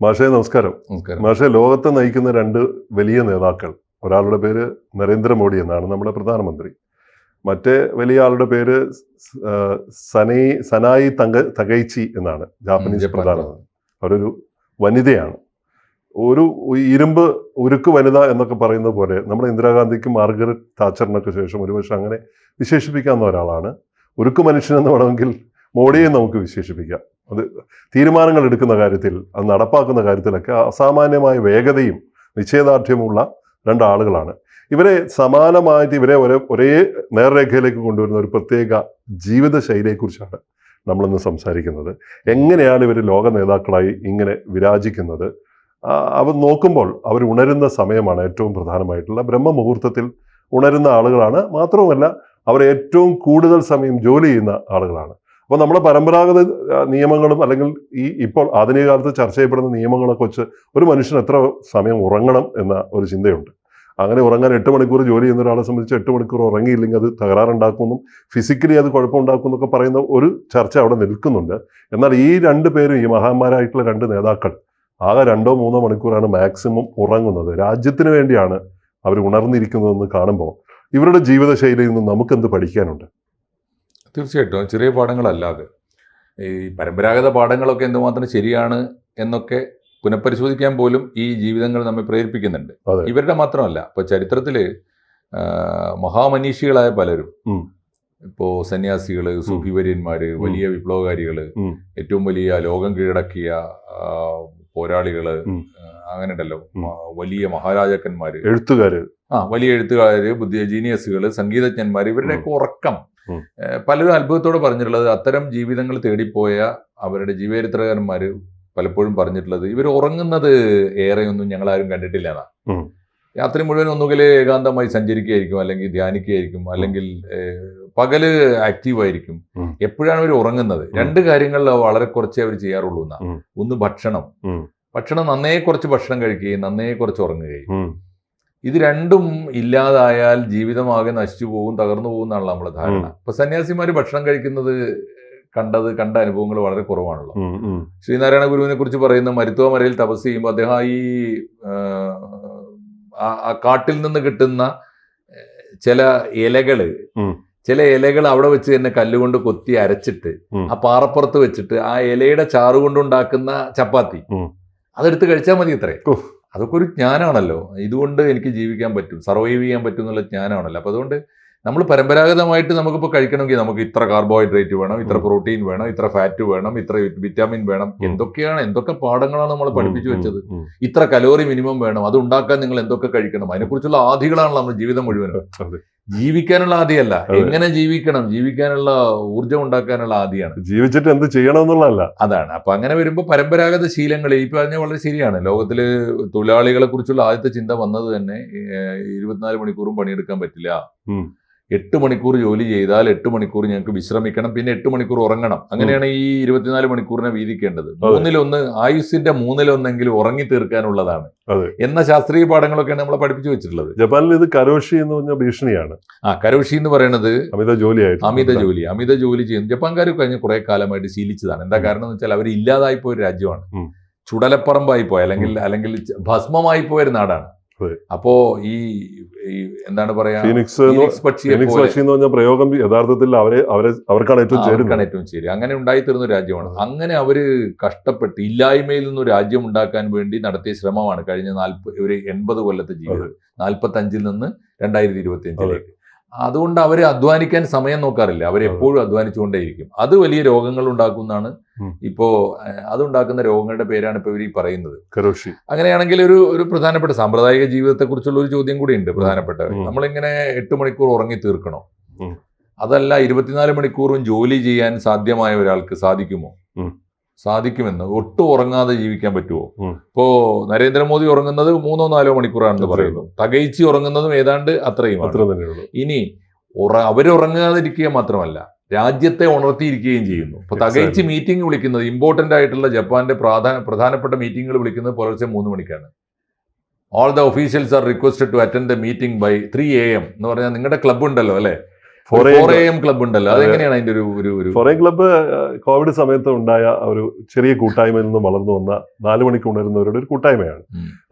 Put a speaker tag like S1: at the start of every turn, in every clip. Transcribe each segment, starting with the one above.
S1: മാഷേ നമസ്കാരം.
S2: നമസ്കാരം.
S1: മാഷേ ലോകത്തെ നയിക്കുന്ന രണ്ട് വലിയ നേതാക്കൾ. ഒരാളുടെ പേര് നരേന്ദ്രമോദി എന്നാണ് നമ്മുടെ പ്രധാനമന്ത്രി. മറ്റേ വലിയ ആളുടെ പേര് സനൈ സനായി തങ്ക തകൈച്ചി എന്നാണ് ജാപ്പനീസ് പ്രധാനമന്ത്രി. അവരൊരു വനിതയാണ്. ഒരു ഇരുമ്പ് ഉരുക്ക് വനിത എന്നൊക്കെ പറയുന്ന പോലെ നമ്മുടെ ഇന്ദിരാഗാന്ധിക്കും മാർഗരറ്റ് താച്ചറിനൊക്കെ ശേഷം ഒരുപക്ഷെ അങ്ങനെ വിശേഷിപ്പിക്കാവുന്ന ഒരാളാണ്. ഉരുക്ക് മനുഷ്യനെന്ന് വേണമെങ്കിൽ മോഡിയെ നമുക്ക് വിശേഷിപ്പിക്കാം. അത് തീരുമാനങ്ങൾ എടുക്കുന്ന കാര്യത്തിൽ അത് നടപ്പാക്കുന്ന കാര്യത്തിലൊക്കെ അസാമാന്യമായ വേഗതയും നിശ്ചയദാർഢ്യമുള്ള രണ്ടാളുകളാണ്. ഇവരെ സമാനമായിട്ട് ഇവരെ ഒരേ ഒരേ നേർരേഖയിലേക്ക് കൊണ്ടുവരുന്ന ഒരു പ്രത്യേക ജീവിത ശൈലിയെക്കുറിച്ചാണ് നമ്മളിന്ന് സംസാരിക്കുന്നത്. എങ്ങനെയാണ് ഇവർ ലോക നേതാക്കളായി ഇങ്ങനെ വിരാജിക്കുന്നത്? അവർ നോക്കുമ്പോൾ അവർ ഉണരുന്ന സമയമാണ് ഏറ്റവും പ്രധാനമായിട്ടുള്ള. ബ്രഹ്മമുഹൂർത്തത്തിൽ ഉണരുന്ന ആളുകളാണ്. മാത്രവുമല്ല അവർ ഏറ്റവും കൂടുതൽ സമയം ജോലി ചെയ്യുന്ന ആളുകളാണ്. അപ്പോൾ നമ്മുടെ പരമ്പരാഗത നിയമങ്ങളും അല്ലെങ്കിൽ ഈ ഇപ്പോൾ ആധുനിക കാലത്ത് ചർച്ച ചെയ്യപ്പെടുന്ന നിയമങ്ങളൊക്കെ വെച്ച് ഒരു മനുഷ്യൻ എത്ര സമയം ഉറങ്ങണം എന്ന ഒരു ചിന്തയുണ്ട്. അങ്ങനെ ഉറങ്ങാൻ എട്ട് മണിക്കൂർ ജോലി ചെയ്യുന്ന ഒരാളെ സംബന്ധിച്ച് എട്ട് മണിക്കൂർ ഉറങ്ങിയില്ലെങ്കിൽ അത് തകരാറുണ്ടാക്കുമെന്നും ഫിസിക്കലി അത് കുഴപ്പമുണ്ടാക്കും എന്നൊക്കെ പറയുന്ന ഒരു ചർച്ച അവിടെ നിൽക്കുന്നുണ്ട്. എന്നാൽ ഈ രണ്ട് പേരും ഈ മഹാന്മാരായിട്ടുള്ള രണ്ട് നേതാക്കൾ ആകെ രണ്ടോ മൂന്നോ മണിക്കൂറാണ് മാക്സിമം ഉറങ്ങുന്നത്. രാജ്യത്തിന് വേണ്ടിയാണ് അവർ ഉണർന്നിരിക്കുന്നതെന്ന് കാണുമ്പോൾ ഇവരുടെ ജീവിതശൈലിയിൽ നിന്ന് നമുക്കെന്ത് പഠിക്കാനുണ്ട്?
S2: തീർച്ചയായിട്ടും. ചെറിയ പാഠങ്ങളല്ലാതെ. ഈ പരമ്പരാഗത പാഠങ്ങളൊക്കെ എന്തുമാത്രം ശരിയാണ് എന്നൊക്കെ പുനഃപരിശോധിക്കാൻ പോലും ഈ ജീവിതങ്ങൾ നമ്മെ പ്രേരിപ്പിക്കുന്നുണ്ട്. ഇവരുടെ മാത്രമല്ല ഇപ്പോൾ ചരിത്രത്തിൽ മഹാമനീഷികളായ പലരും. ഇപ്പോൾ സന്യാസികൾ സുഭിവര്യന്മാർ വലിയ
S1: വിപ്ലവകാരികൾ
S2: ഏറ്റവും വലിയ ലോകം കീഴടക്കിയ
S1: പോരാളികൾ
S2: പോരാളികൾ അങ്ങനെ ഉണ്ടല്ലോ വലിയ മഹാരാജാക്കന്മാർ
S1: എഴുത്തുകാർ
S2: ആ വലിയ എഴുത്തുകാർ ബുദ്ധി ജീനിയസുകൾ സംഗീതജ്ഞന്മാർ ഇവരുടെയൊക്കെ ഉറക്കം പലരും അത്ഭുതത്തോടെ പറഞ്ഞിട്ടുള്ളത് അത്തരം ജീവിതങ്ങൾ തേടിപ്പോയ അവരുടെ ജീവചരിത്രകാരന്മാർ പലപ്പോഴും പറഞ്ഞിട്ടുള്ളത് ഇവർ ഉറങ്ങുന്നത് ഏറെയൊന്നും ഞങ്ങൾ ആരും കണ്ടിട്ടില്ല എന്നാ
S1: ഉം.
S2: രാത്രി മുഴുവൻ ഒന്നുകിൽ ഏകാന്തമായി സഞ്ചരിക്കുകയായിരിക്കും അല്ലെങ്കിൽ ധ്യാനിക്കുകയായിരിക്കും അല്ലെങ്കിൽ പകൽ ആക്റ്റീവ് ആയിരിക്കും. എപ്പോഴാണ് അവർ ഉറങ്ങുന്നത്? രണ്ട് കാര്യങ്ങളിൽ വളരെ കുറച്ചേ അവർ ചെയ്യാറുള്ളൂ എന്നാ ഒന്ന് ഭക്ഷണം. ഭക്ഷണം നന്നേ കുറച്ച് ഭക്ഷണം കഴിക്കുകയും നന്നേ കുറച്ച് ഉറങ്ങുകയും. ഇത് രണ്ടും ഇല്ലാതായാൽ ജീവിതമാകെ നശിച്ചു പോകും തകർന്നു പോകും എന്നാണല്ലോ നമ്മളെ ധാരണ. ഇപ്പൊ സന്യാസിമാര് ഭക്ഷണം കഴിക്കുന്നത് കണ്ടത് കണ്ട അനുഭവങ്ങൾ വളരെ കുറവാണല്ലോ. ശ്രീനാരായണ ഗുരുവിനെ കുറിച്ച് പറയുന്ന മരുത്വ മരയിൽ തപസ് ചെയ്യുമ്പോൾ അദ്ദേഹം ഈ ആ, കാട്ടിൽ നിന്ന് കിട്ടുന്ന ചില
S1: ഇലകൾ
S2: ചില ഇലകൾ അവിടെ വെച്ച് തന്നെ കല്ലുകൊണ്ട് കൊത്തി അരച്ചിട്ട് ആ പാറപ്പുറത്ത് വെച്ചിട്ട് ആ ഇലയുടെ ചാറ് കൊണ്ടുണ്ടാക്കുന്ന ചപ്പാത്തി. അതെടുത്ത് കഴിച്ചാൽ മതി ഇത്രേ. അതൊക്കെ ഒരു ജ്ഞാനമാണല്ലോ ഇതുകൊണ്ട് എനിക്ക് ജീവിക്കാൻ പറ്റും സർവൈവ് ചെയ്യാൻ പറ്റും എന്നുള്ള ജ്ഞാനമാണല്ലോ അപ്പൊ അതുകൊണ്ട് നമ്മൾ പരമ്പരാഗതമായിട്ട് നമുക്കിപ്പോൾ കഴിക്കണമെങ്കിൽ നമുക്ക് ഇത്ര കാർബോഹൈഡ്രേറ്റ് വേണം ഇത്ര പ്രോട്ടീൻ വേണം ഇത്ര ഫാറ്റ് വേണം ഇത്ര വിറ്റാമിൻ വേണം എന്തൊക്കെയാണ് എന്തൊക്കെ പാഠങ്ങളാണ് നമ്മൾ പഠിപ്പിച്ചു. വെച്ചത്? ഇത്ര കലോറി മിനിമം വേണം അത് ഉണ്ടാക്കാൻ നിങ്ങൾ എന്തൊക്കെ കഴിക്കണം? അതിനെക്കുറിച്ചുള്ള ആദികളാണല്ലോ നമ്മൾ ജീവിതം മുഴുവനും. ജീവിക്കാനുള്ള ആദിയല്ല. എങ്ങനെ ജീവിക്കണം? ജീവിക്കാനുള്ള ഊർജം ഉണ്ടാക്കാനുള്ള ആദിയാണ്.
S1: ജീവിച്ചിട്ട് എന്ത് ചെയ്യണം എന്നുള്ളതല്ല
S2: അതാണ്. അപ്പൊ അങ്ങനെ വരുമ്പോൾ പരമ്പരാഗത ശീലങ്ങൾ ഈ പറഞ്ഞ വളരെ ശരിയാണ്. ലോകത്തിൽ തൊഴിലാളികളെ കുറിച്ചുള്ള ആദ്യത്തെ ചിന്ത വന്നത് തന്നെ ഇരുപത്തിനാല് മണിക്കൂറും പണിയെടുക്കാൻ പറ്റില്ല. എട്ട് മണിക്കൂർ ജോലി ചെയ്താൽ എട്ട് മണിക്കൂർ ഞങ്ങൾക്ക് വിശ്രമിക്കണം പിന്നെ എട്ട് മണിക്കൂർ ഉറങ്ങണം. അങ്ങനെയാണ് ഈ ഇരുപത്തിനാല് മണിക്കൂറിനെ വീതിക്കേണ്ടത്. മൂന്നിലൊന്ന് ആയുസിന്റെ മൂന്നിലൊന്നെങ്കിലും ഉറങ്ങി തീർക്കാനുള്ളതാണ്. എന്ന ശാസ്ത്രീയ പാഠങ്ങളൊക്കെയാണ് നമ്മളെ പഠിപ്പിച്ചു വെച്ചിട്ടുള്ളത്.
S1: ജപ്പാനിൽ ഇത് കരോഷി എന്ന് പറഞ്ഞ ഭീഷണിയാണ്.
S2: ആ കരോഷി എന്ന് പറയുന്നത്
S1: അമിത ജോലി
S2: അമിത ജോലി അമിത ജോലി ചെയ്യുന്നു. ജപ്പാൻകാർ കഴിഞ്ഞ കുറെ കാലമായിട്ട് ശീലിച്ചതാണ്. എന്താ കാരണം എന്ന് വെച്ചാൽ അവർ ഇല്ലാതായി പോയ ഒരു രാജ്യമാണ്. ചുടലപ്പറമ്പായി പോയ അല്ലെങ്കിൽ അല്ലെങ്കിൽ ഭസ്മമായി പോയ ഒരു നാടാണ്. അപ്പോ ഈ എന്താണ് പറയാ?
S1: ഫീനിക്സ് എന്ന്
S2: പക്ഷിയെ
S1: ഫീനിക്സ്
S2: പോലെ.
S1: പക്ഷി എന്ന് പറഞ്ഞ പ്രയോഗം യഥാർത്ഥത്തിൽ അവരെ അവരെ അവർക്കാണ് ഏറ്റവും ചേരുന്നത്.
S2: ഏറ്റവും ശരി അങ്ങനെ ഉണ്ടായിത്തീർന്ന രാജ്യമാണ്. അങ്ങനെ അവർ കഷ്ടപ്പെട്ട് ഇല്ലായ്മയിൽ നിന്ന് രാജ്യം ഉണ്ടാക്കാൻ വേണ്ടി നടത്തിയ ശ്രമമാണ് കഴിഞ്ഞ നാൽപ്പത് ഒരു എൺപത് കൊല്ലത്തെ ജീവിതം. നാൽപ്പത്തി അഞ്ചിൽ നിന്ന് രണ്ടായിരത്തി ഇരുപത്തി അഞ്ചിലേക്ക് അതുകൊണ്ട് അവർ അധ്വാനിക്കാൻ സമയം നോക്കാറില്ല. അവർ എപ്പോഴും അധ്വാനിച്ചുകൊണ്ടേയിരിക്കും. അത് വലിയ രോഗങ്ങൾ ഉണ്ടാക്കുന്നതാണ് ഇപ്പോ അതുണ്ടാക്കുന്ന രോഗങ്ങളുടെ പേരാണ് ഇപ്പൊ ഇവർ ഈ പറയുന്നത്. അങ്ങനെയാണെങ്കിൽ ഒരു ഒരു പ്രധാനപ്പെട്ട സാമ്പ്രദായിക ജീവിതത്തെക്കുറിച്ചുള്ള ഒരു ചോദ്യം കൂടി ഉണ്ട് പ്രധാനപ്പെട്ട. നമ്മളിങ്ങനെ എട്ട് മണിക്കൂർ ഉറങ്ങി തീർക്കണോ. അതല്ല ഇരുപത്തിനാല് മണിക്കൂറും ജോലി ചെയ്യാൻ സാധ്യമായ ഒരാൾക്ക് സാധിക്കുമോ. സാധിക്കുമെന്ന് ഒട്ടും ഉറങ്ങാതെ ജീവിക്കാൻ പറ്റുമോ. ഇപ്പോ നരേന്ദ്രമോദി ഉറങ്ങുന്നത് മൂന്നോ നാലോ മണിക്കൂറാണെന്ന് പറയുന്നു. തകയിച്ച് ഉറങ്ങുന്നതും ഏതാണ്ട് അത്രയും
S1: അത്ര
S2: ഇനി ഉറ അവരുറങ്ങാതിരിക്കുക മാത്രമല്ല രാജ്യത്തെ ഉണർത്തിയിരിക്കുകയും ചെയ്യുന്നു. ഇപ്പൊ
S1: Exactly.
S2: തകയിച്ച് മീറ്റിംഗ് വിളിക്കുന്നത് ഇമ്പോർട്ടന്റ് ആയിട്ടുള്ള ജപ്പാന്റെ പ്രാധാന പ്രധാനപ്പെട്ട മീറ്റിംഗുകൾ വിളിക്കുന്നത് പുലർച്ചെ മൂന്ന് മണിക്കാണ്. All the officials are requested to attend the meeting by three A M എന്ന് പറഞ്ഞാൽ നിങ്ങളുടെ ക്ലബ്ബ് ഉണ്ടല്ലോ അല്ലെ? ക്ലബ് ഉണ്ടല്ലോ. അതെങ്ങനെയാണ് അതിന്റെ ഒരു ഒരു
S1: ഫോറൻ ക്ലബ്ബ് കോവിഡ് സമയത്ത് ഉണ്ടായ ഒരു ചെറിയ കൂട്ടായ്മയിൽ നിന്ന് വളർന്നു വന്ന നാല് മണിക്ക് ഉണരുന്നവരുടെ ഒരു കൂട്ടായ്മയാണ്.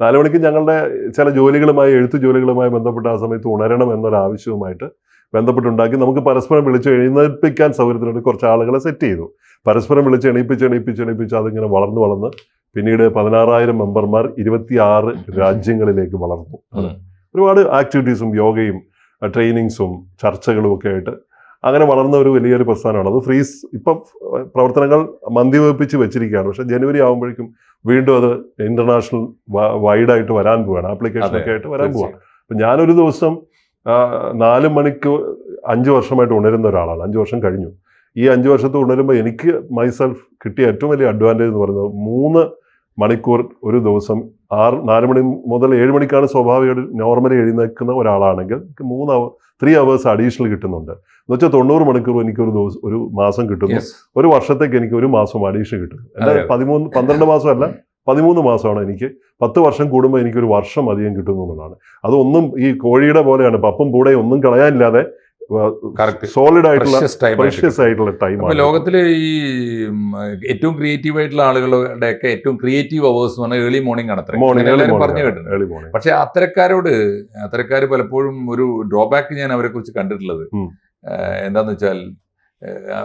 S1: നാല് മണിക്ക് ഞങ്ങളുടെ ചില ജോലികളുമായി എഴുത്തു ജോലികളുമായി ബന്ധപ്പെട്ട ആ സമയത്ത് ഉണരണം എന്നൊരാവശ്യവുമായിട്ട് ബന്ധപ്പെട്ടുണ്ടാക്കി നമുക്ക് പരസ്പരം വിളിച്ച് എഴുന്നേൽപ്പിക്കാൻ സൗകര്യത്തിനുണ്ട് കുറച്ച് ആളുകളെ സെറ്റ് ചെയ്തു. പരസ്പരം വിളിച്ച് എണീപ്പിച്ച് എണീപ്പിച്ച് എണീപ്പിച്ച് അതിങ്ങനെ വളർന്നു വളർന്ന് പിന്നീട് പതിനാറായിരം മെമ്പർമാർ ഇരുപത്തിയാറ് രാജ്യങ്ങളിലേക്ക് വളർന്നു. ഒരുപാട് ആക്ടിവിറ്റീസും യോഗയും ട്രെയിനിങ്സും ചർച്ചകളും ഒക്കെ ആയിട്ട് അങ്ങനെ വളർന്ന ഒരു വലിയൊരു പ്രസ്ഥാനമാണ്. അത് ഫ്രീസ് ഇപ്പം പ്രവർത്തനങ്ങൾ മന്ദിവെപ്പിച്ച് വെച്ചിരിക്കുകയാണ്. പക്ഷേ ജനുവരി ആകുമ്പോഴേക്കും വീണ്ടും അത് ഇന്റർനാഷണൽ വൈഡായിട്ട് വരാൻ പോവാണ്. ആപ്ലിക്കേഷൻ ഒക്കെ ആയിട്ട് വരാൻ പോവാണ്. അപ്പം ഞാനൊരു ദിവസം നാല് മണിക്ക് അഞ്ച് വർഷമായിട്ട് ഉണരുന്ന ഒരാളാണ്. അഞ്ച് വർഷം കഴിഞ്ഞു. ഈ അഞ്ച് വർഷത്തെ ഉണരുമ്പോൾ എനിക്ക് മൈസെൽഫ് കിട്ടിയ ഏറ്റവും വലിയ അഡ്വാന്റേജ് എന്ന് പറയുന്നത് മൂന്ന് മണിക്കൂർ ഒരു ദിവസം ആറ് നാല് മണി മുതൽ ഏഴ് മണിക്കാണ് സ്വാഭാവികമായിട്ട് നോർമലി എഴുന്നേൽക്കുന്ന ഒരാളാണെങ്കിൽ എനിക്ക് മൂന്ന് അവർ ത്രീ അവേഴ്സ് അഡീഷണൽ കിട്ടുന്നുണ്ട്. എന്ന് വെച്ചാൽ തൊണ്ണൂറ് മണിക്കൂർ എനിക്ക് ഒരു ദിവസം ഒരു മാസം കിട്ടുന്നു. ഒരു വർഷത്തേക്ക് എനിക്ക് ഒരു മാസം അഡീഷണൽ കിട്ടും അല്ല
S2: എന്റെ.
S1: പതിമൂന്ന് പന്ത്രണ്ട് മാസമല്ല പതിമൂന്ന് മാസമാണ് എനിക്ക്. പത്ത് വർഷം കൂടുമ്പോൾ എനിക്ക് ഒരു വർഷം അധികം കിട്ടുന്നു എന്നുള്ളതാണ്. അതൊന്നും ഈ കോഴിയുടെ പോലെയാണ്. പപ്പും കൂടെ ഒന്നും കളയാനില്ലാതെ. സോളിഡ് ആയിട്ടുള്ള ടൈം ആയിട്ടുള്ള
S2: ലോകത്തിലെ ഈ ഏറ്റവും ക്രിയേറ്റീവ് ആയിട്ടുള്ള ആളുകളുടെ ഒക്കെ ഏറ്റവും ക്രിയേറ്റീവ് അവേഴ്സ് എന്ന് പറഞ്ഞാൽ ഏർലി മോർണിംഗ് ആണ് അത്ര
S1: മോർണിംഗ്
S2: പറഞ്ഞു കേട്ടിട്ടുണ്ട്.
S1: മോർണിംഗ്
S2: പക്ഷെ അത്തരക്കാരോട് അത്തരക്കാർ പലപ്പോഴും ഒരു ഡ്രോബാക്ക് ഞാൻ അവരെ കുറിച്ച് കണ്ടിട്ടുള്ളത്. എന്താന്ന് വെച്ചാൽ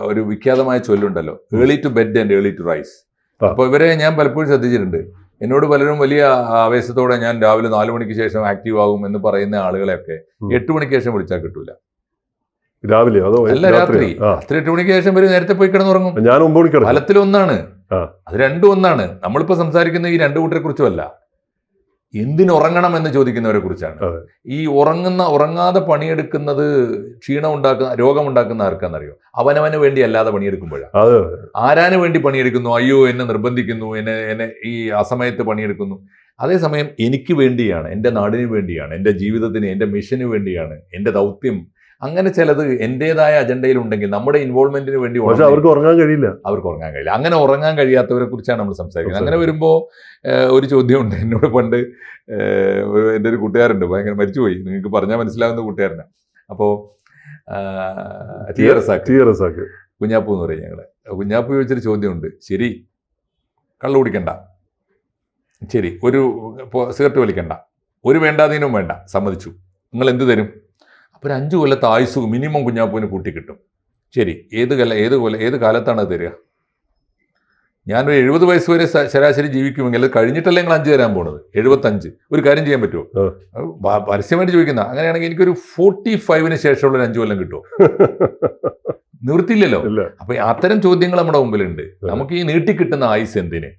S2: ഒരു വിഖ്യാതമായ ചൊല്ലുണ്ടല്ലോ. Early to bed and early to rise
S1: അപ്പോൾ
S2: അപ്പൊ ഇവരെ ഞാൻ പലപ്പോഴും ശ്രദ്ധിച്ചിട്ടുണ്ട്. എന്നോട് പലരും വലിയ ആവേശത്തോടെ ഞാൻ രാവിലെ നാലു മണിക്ക് ശേഷം ആക്റ്റീവ് ആകും എന്ന് പറയുന്ന ആളുകളെയൊക്കെ. എട്ട് മണിക്ക് ശേഷം വിളിച്ചാൽ കിട്ടൂല.
S1: രാവിലെ അതോ
S2: അല്ല രാത്രി. രാത്രി എട്ട് മണിക്ക് ശേഷം വരും നേരത്തെ പോയി കിടന്നുറങ്ങും.
S1: ഞാൻ ഒമ്പത് മണിക്ക്
S2: ഫലത്തിൽ ഒന്നാണ്. അത് രണ്ടും ഒന്നാണ്. നമ്മളിപ്പോ സംസാരിക്കുന്ന ഈ രണ്ടു കൂട്ടരെ കുറിച്ചുമല്ല. എന്തിനുറങ്ങണം എന്ന് ചോദിക്കുന്നവരെ കുറിച്ചാണ്. ഈ ഉറങ്ങുന്ന ഉറങ്ങാതെ പണിയെടുക്കുന്നത് ക്ഷീണം ഉണ്ടാക്കുന്ന രോഗം ഉണ്ടാക്കുന്ന ആർക്കാന്നറിയോ അവനവന് വേണ്ടി അല്ലാതെ പണിയെടുക്കുമ്പോഴാണ്
S1: ആരാനു
S2: ആരാന് വേണ്ടി പണിയെടുക്കുന്നു? അയ്യോ എന്നെ നിർബന്ധിക്കുന്നു എന്നെ എന്നെ ഈ അസമയത്ത് പണിയെടുക്കുന്നു. അതേസമയം എനിക്ക് വേണ്ടിയാണ് എന്റെ നാടിന് വേണ്ടിയാണ് എന്റെ ജീവിതത്തിന് എന്റെ മിഷന് വേണ്ടിയാണ് എന്റെ ദൗത്യം അങ്ങനെ ചിലത് എന്റേതായ അജണ്ടയിൽ ഉണ്ടെങ്കിൽ നമ്മുടെ ഇൻവോൾവ്മെന്റിന് വേണ്ടി
S1: പക്ഷെ അവർക്ക് ഉറങ്ങാൻ കഴിയില്ല.
S2: അവർക്ക് ഉറങ്ങാൻ കഴിയില്ല. അങ്ങനെ ഉറങ്ങാൻ കഴിയാത്തവരെ കുറിച്ചാണ് നമ്മൾ സംസാരിക്കുന്നത്. അങ്ങനെ. വരുമ്പോൾ ഒരു ചോദ്യമുണ്ട് എന്നോട് പണ്ട് എന്റെ ഒരു കൂട്ടുകാരുണ്ട്. ഭയങ്കര മരിച്ചുപോയി. നിങ്ങൾക്ക് പറഞ്ഞാൽ മനസ്സിലാവുന്ന കൂട്ടുകാരനാണ് അപ്പോൾ കുഞ്ഞാപ്പു എന്ന് പറയും ഞങ്ങളെ. കുഞ്ഞാപ്പു ചോദിച്ചൊരു ചോദ്യമുണ്ട്. ശരി കള്ളു കുടിക്കണ്ട. ശരി ഒരു സിഗരറ്റ് വലിക്കണ്ട. ഒരു വേണ്ടാതീനും വേണ്ട. സമ്മതിച്ചു. നിങ്ങൾ എന്ത് തരും? അപ്പോൾ ഒരു അഞ്ച് കൊല്ലത്തെ ആയുസ് മിനിമം കുഞ്ഞാപ്പൂവിന് കൂട്ടി കിട്ടും. ശരി ഏത് കല ഏത് കൊല്ല ഏത് കാലത്താണ് അത് തരിക? ഞാനൊരു എഴുപത് വയസ്സ് വരെ ശരാശരി ജീവിക്കുമെങ്കിൽ അത് കഴിഞ്ഞിട്ടല്ലേ നിങ്ങൾ അഞ്ച് തരാൻ പോണത്? എഴുപത്തഞ്ച്. ഒരു കാര്യം ചെയ്യാൻ പറ്റുമോ പരസ്യമായിട്ട് ചോദിക്കുന്ന അങ്ങനെയാണെങ്കിൽ എനിക്കൊരു ഫോർട്ടി ഫൈവിന് ശേഷമുള്ള ഒരു അഞ്ച് കൊല്ലം കിട്ടുമോ നിവൃത്തിയില്ലല്ലോ. അപ്പൊ അത്തരം ചോദ്യങ്ങൾ നമ്മുടെ മുമ്പിലുണ്ട്. നമുക്ക് ഈ നീട്ടിക്കിട്ടുന്ന ആയുസ് എന്തിന്?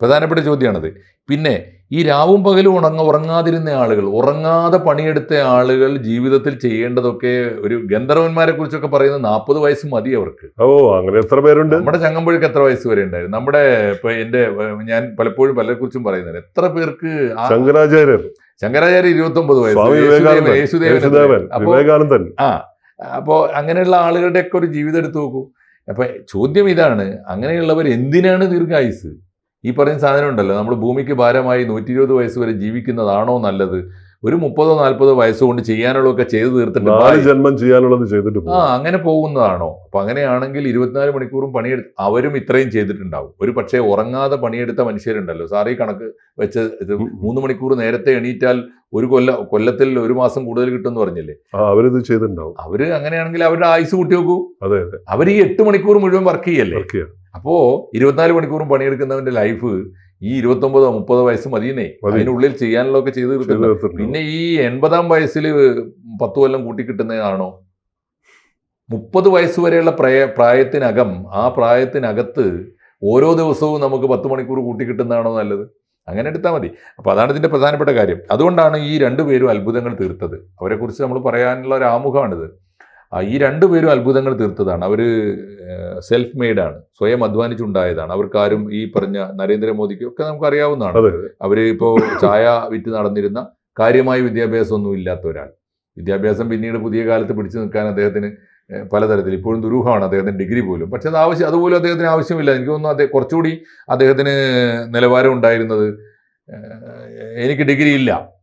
S2: പ്രധാനപ്പെട്ട ചോദ്യമാണത്. പിന്നെ ഈ രാവും പകലും ഉണങ്ങ ഉറങ്ങാതിരുന്ന ആളുകൾ ഉറങ്ങാതെ പണിയെടുത്ത ആളുകൾ ജീവിതത്തിൽ ചെയ്യേണ്ടതൊക്കെ ഒരു ഗന്ധർവന്മാരെ കുറിച്ചൊക്കെ പറയുന്ന നാൽപ്പത് വയസ്സ് മതി അവർക്ക്.
S1: ഓ അങ്ങനെ എത്ര പേരുണ്ട്?
S2: നമ്മുടെ ചങ്ങമ്പുഴക്ക് എത്ര വയസ്സ് വരെ ഉണ്ടായിരുന്നു? നമ്മുടെ ഇപ്പൊ എന്റെ ഞാൻ പലപ്പോഴും പലരെ കുറിച്ചും പറയുന്നത് എത്ര പേർക്ക്
S1: ശങ്കരാചാര്യർ.
S2: ശങ്കരാചാര്യ ഇരുപത്തി ഒമ്പത് വയസ്സ് യേശുദേവൻ
S1: വിവേകാനന്ദൻ
S2: അപ്പോ
S1: വിവേകാനന്ദൻ.
S2: ആ അപ്പോൾ അങ്ങനെയുള്ള ആളുകളുടെയൊക്കെ ഒരു ജീവിതം എടുത്തു നോക്കൂ. അപ്പൊ ചോദ്യം ഇതാണ് അങ്ങനെയുള്ളവർ എന്തിനാണ് ദീർഘായുസ്? ഈ പറയുന്ന സാധനം ഉണ്ടല്ലോ നമ്മൾ ഭൂമിക്ക് ഭാരമായി നൂറ്റി ഇരുപത് വയസ്സ് വരെ ജീവിക്കുന്നതാണോ നല്ലത്? ഒരു മുപ്പതോ നാൽപ്പതോ വയസ്സുകൊണ്ട് ചെയ്യാനുള്ളതൊക്കെ ചെയ്തു തീർത്തിട്ട്
S1: നാല് ജന്മം ചെയ്യാനുള്ളത് ചെയ്തിട്ട്
S2: ആ അങ്ങനെ പോകുന്നതാണോ? അപ്പൊ അങ്ങനെയാണെങ്കിൽ ഇരുപത്തിനാല് മണിക്കൂറും പണിയെടുത്ത് അവരും ഇത്രയും ചെയ്തിട്ടുണ്ടാവും. ഒരു പക്ഷേ ഉറങ്ങാതെ പണിയെടുത്ത മനുഷ്യരുണ്ടല്ലോ. ഈ കണക്ക് വെച്ച് മൂന്ന് മണിക്കൂർ നേരത്തെ എണീറ്റാൽ ഒരു കൊല്ല കൊല്ലത്തിൽ ഒരു മാസം കൂടുതൽ കിട്ടുമെന്ന് പറഞ്ഞില്ലേ?
S1: അവരിത് ചെയ്തിട്ടുണ്ടാവും.
S2: അവർ അങ്ങനെയാണെങ്കിൽ അവരുടെ ആയുസ് കൂട്ടി നോക്കൂ.
S1: അതെ
S2: അവർ ഈ എട്ട് മണിക്കൂർ മുഴുവൻ വർക്ക് ചെയ്യല്ലേ? അപ്പോ ഇരുപത്തിനാല് മണിക്കൂറും പണിയെടുക്കുന്നവന്റെ ലൈഫ് ഈ ഇരുപത്തൊമ്പതോ മുപ്പതോ വയസ്സ് മതിയെന്നേ. അതിനുള്ളിൽ ചെയ്യാനുള്ള ഒക്കെ
S1: ചെയ്ത്
S2: തീർക്കുന്നു പിന്നെ ഈ എൺപതാം വയസ്സിൽ പത്ത് കൊല്ലം കൂട്ടി കിട്ടുന്നതാണോ മുപ്പത് വയസ്സ് വരെയുള്ള പ്രായ പ്രായത്തിനകം ആ പ്രായത്തിനകത്ത് ഓരോ ദിവസവും നമുക്ക് പത്ത് മണിക്കൂർ കൂട്ടി കിട്ടുന്നതാണോ നല്ലത്? അങ്ങനെ എടുത്താൽ മതി. അപ്പോൾ അതാണ് ഇതിന്റെ പ്രധാനപ്പെട്ട കാര്യം. അതുകൊണ്ടാണ് ഈ രണ്ടുപേരും അത്ഭുതങ്ങൾ തീർത്തത്. അവരെക്കുറിച്ച് നമ്മൾ പറയാനുള്ള ഒരു ആമുഖമാണിത്. ഈ രണ്ടുപേരും അത്ഭുതങ്ങൾ തീർത്തതാണ്. അവർ സെൽഫ് മെയ്ഡാണ് സ്വയം അധ്വാനിച്ചുണ്ടായതാണ്. അവർക്കാരും ഈ പറഞ്ഞ നരേന്ദ്രമോദിക്കും ഒക്കെ നമുക്ക് അറിയാവുന്നതാണ്
S1: അവർ അതെ
S2: അവർ ഇപ്പോൾ ചായ വിറ്റ് നടന്നിരുന്ന കാര്യമായ വിദ്യാഭ്യാസമൊന്നും ഇല്ലാത്ത ഒരാൾ. വിദ്യാഭ്യാസം പിന്നീട് പുതിയ കാലത്ത് പിടിച്ചു നിൽക്കാൻ അദ്ദേഹത്തിന് പലതരത്തിൽ ഇപ്പോഴും ദുരൂഹമാണ് അദ്ദേഹത്തിന് ഡിഗ്രി പോലും. പക്ഷെ അത് ആവശ്യം അതുപോലും അദ്ദേഹത്തിന് ആവശ്യമില്ല. എനിക്ക് തോന്നുന്നു അദ്ദേഹം കുറച്ചുകൂടി അദ്ദേഹത്തിന് നിലവാരം ഉണ്ടായിരുന്നത് എനിക്ക് ഡിഗ്രി ഇല്ല.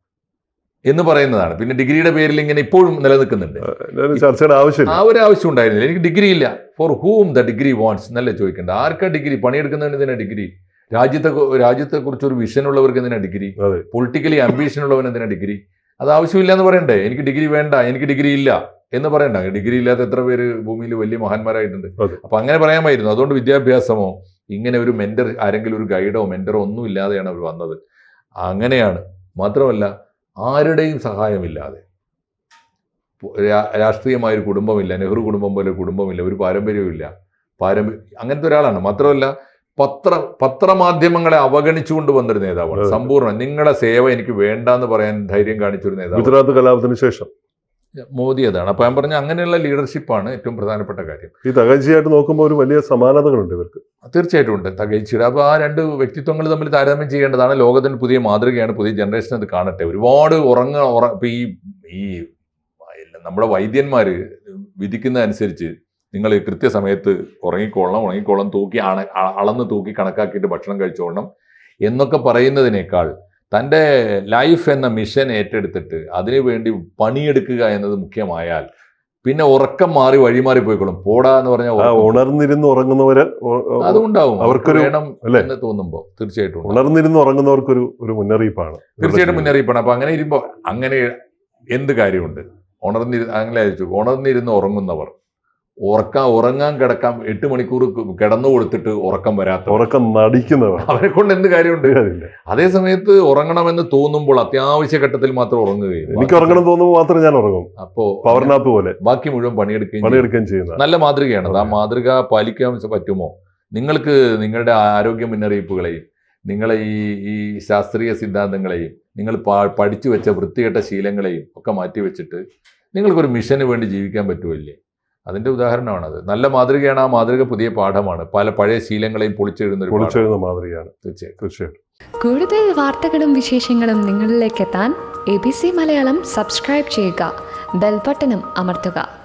S2: എന്ന് പറയുന്നതാണ്. പിന്നെ ഡിഗ്രിയുടെ പേരിൽ ഇങ്ങനെ ഇപ്പോഴും നിലനിൽക്കുന്നുണ്ട്.
S1: ചർച്ചയുടെ
S2: ആ ഒരു ആവശ്യം ഉണ്ടായിരുന്നില്ല എനിക്ക് ഡിഗ്രി ഇല്ല. For whom the degree wants നല്ല ചോദിക്കേണ്ടത്? ആർക്കാ ഡിഗ്രി? പണിയെടുക്കുന്നതിന് തന്നെ ഡിഗ്രി? രാജ്യത്തെ രാജ്യത്തെ കുറിച്ച് ഒരു വിഷൻ ഉള്ളവർക്ക് എന്തിനാ ഡിഗ്രി? പൊളിറ്റിക്കലി അംബീഷൻ ഉള്ളവൻ എന്തിനാ ഡിഗ്രി? അത് ആവശ്യമില്ല എന്ന് പറയണ്ടേ? എനിക്ക് ഡിഗ്രി വേണ്ട. എനിക്ക് ഡിഗ്രി ഇല്ല എന്ന് പറയണ്ട. ഡിഗ്രി ഇല്ലാത്ത എത്ര പേര് ഭൂമിയിൽ വലിയ മഹാന്മാരായിട്ടുണ്ട്. അപ്പൊ അങ്ങനെ പറയാമായിരുന്നു. അതുകൊണ്ട് വിദ്യാഭ്യാസമോ ഇങ്ങനെ ഒരു മെന്റർ ആരെങ്കിലും ഒരു ഗൈഡോ മെന്ററോ ഒന്നും ഇല്ലാതെയാണ് അവർ വന്നത്. അങ്ങനെയാണ്. മാത്രമല്ല ആരുടെയും സഹായമില്ലാതെ. രാഷ്ട്രീയമായ ഒരു കുടുംബമില്ല നെഹ്റു കുടുംബം പോലെ കുടുംബമില്ല ഒരു പാരമ്പര്യവുമില്ല. പാരമ്പര്യ അങ്ങനത്തെ ഒരാളാണ്. മാത്രമല്ല പത്ര പത്രമാധ്യമങ്ങളെ അവഗണിച്ചുകൊണ്ട് വന്നൊരു നേതാവാണ്.
S1: സമ്പൂർണ
S2: സമ്പൂർണം നിങ്ങളുടെ സേവ എനിക്ക് വേണ്ടെന്ന് പറയാൻ ധൈര്യം കാണിച്ചൊരു നേതാവ്
S1: ഗുജറാത്ത് കലാപത്തിന് ശേഷം.
S2: മോദി അതാണ് അപ്പൊ ഞാൻ പറഞ്ഞ അങ്ങനെയുള്ള ലീഡർഷിപ്പാണ് ഏറ്റവും പ്രധാനപ്പെട്ട കാര്യം.
S1: ഈ തകഴ്ചയായിട്ട് നോക്കുമ്പോൾ ഒരു വലിയ സമാനതകളുണ്ട് ഇവർക്ക്.
S2: തീർച്ചയായിട്ടും ഉണ്ട് തകഴ്ചയുടെ. അപ്പോൾ ആ രണ്ട് വ്യക്തിത്വങ്ങൾ തമ്മിൽ താരതമ്യം ചെയ്യേണ്ടതാണ്. ലോകത്തിന് പുതിയ മാതൃകയാണ് പുതിയ ജനറേഷൻ അത് കാണട്ടെ. ഒരുപാട് ഉറങ്ങ ഉറ ഇപ്പൊ ഈ ഈ നമ്മുടെ വൈദ്യന്മാർ വിധിക്കുന്ന അനുസരിച്ച് നിങ്ങൾ കൃത്യസമയത്ത് ഉറങ്ങിക്കോളണം ഉറങ്ങിക്കോളണം തൂക്കി അളന്ന് തൂക്കി കണക്കാക്കിയിട്ട് ഭക്ഷണം കഴിച്ചോളണം എന്നൊക്കെ പറയുന്നതിനേക്കാൾ തന്റെ ലൈഫ് എന്ന മിഷൻ ഏറ്റെടുത്തിട്ട് അതിനുവേണ്ടി പണിയെടുക്കുക എന്നത് മുഖ്യമായാൽ പിന്നെ ഉറക്കം മാറി വഴിമാറി പോയിക്കോളും. പോടാ എന്ന് പറഞ്ഞാൽ
S1: ഉണർന്നിരുന്ന് ഉറങ്ങുന്നവര്
S2: അതുണ്ടാവും. അവർക്ക്
S1: അവർക്കൊരു-
S2: വേണം? എന്ന് തോന്നുമ്പോൾ തീർച്ചയായിട്ടും.
S1: ഉണർന്നിരുന്ന് ഉറങ്ങുന്നവർക്കൊരു ഒരു മുന്നറിയിപ്പാണ്.
S2: തീർച്ചയായിട്ടും മുന്നറിയിപ്പാണ്. അപ്പൊ അങ്ങനെ ഇരുമ്പോ അങ്ങനെ എന്ത് കാര്യമുണ്ട്? ഉണർന്നിരുന്ന് അങ്ങനെ ഉണർന്നിരുന്ന് ഉറങ്ങുന്നവർ. ഉറക്കാൻ ഉറങ്ങാൻ കിടക്കാൻ എട്ട് മണിക്കൂർ കിടന്നു കൊടുത്തിട്ട് ഉറക്കം വരാത്ത
S1: ഉറക്കം നടിക്കുന്നവർ.
S2: അവരെ കൊണ്ട് എന്ത് കാര്യമുണ്ട്. അതേ സമയത്ത് ഉറങ്ങണമെന്ന് തോന്നുമ്പോൾ അത്യാവശ്യ ഘട്ടത്തിൽ മാത്രം ഉറങ്ങുകയും
S1: എനിക്ക് ഉറങ്ങണം തോന്നുമ്പോൾ മാത്രം ഞാൻ ഉറങ്ങും.
S2: അപ്പോ
S1: പവർനാപ്പ് പോലെ.
S2: ബാക്കി മുഴുവൻ പണിയെടുക്കുകയും.
S1: പണിയെടുക്കുകയും ചെയ്യുന്നത്
S2: നല്ല മാതൃകയാണ്. ആ മാതൃക പാലിക്കാൻ പറ്റുമോ? നിങ്ങൾക്ക് നിങ്ങളുടെ ആരോഗ്യ മുന്നറിയിപ്പുകളെയും നിങ്ങളെ ഈ ഈ ശാസ്ത്രീയ സിദ്ധാന്തങ്ങളെയും നിങ്ങൾ പഠിച്ചു വെച്ച വൃത്തികെട്ട ശീലങ്ങളെയും ഒക്കെ മാറ്റിവെച്ചിട്ട് നിങ്ങൾക്കൊരു മിഷന് വേണ്ടി ജീവിക്കാൻ പറ്റുമല്ലേ അതിന്റെ ഉദാഹരണമാണത്. നല്ല മാതൃകയാണ് ആ മാതൃക പുതിയ പാഠമാണ്. പല പഴയ ശീലങ്ങളെയും പൊളിച്ചെഴുന്ന
S1: പൊളിച്ചെഴുന്ന മാതൃകയാണ്.
S2: തീർച്ചയായും.
S1: തീർച്ചയായിട്ടും
S3: കൂടുതൽ വാർത്തകളും വിശേഷങ്ങളും നിങ്ങളിലേക്ക് എത്താൻ A B C Malayalam subscribe ചെയ്യുക. ബെൽബട്ടനും അമർത്തുക.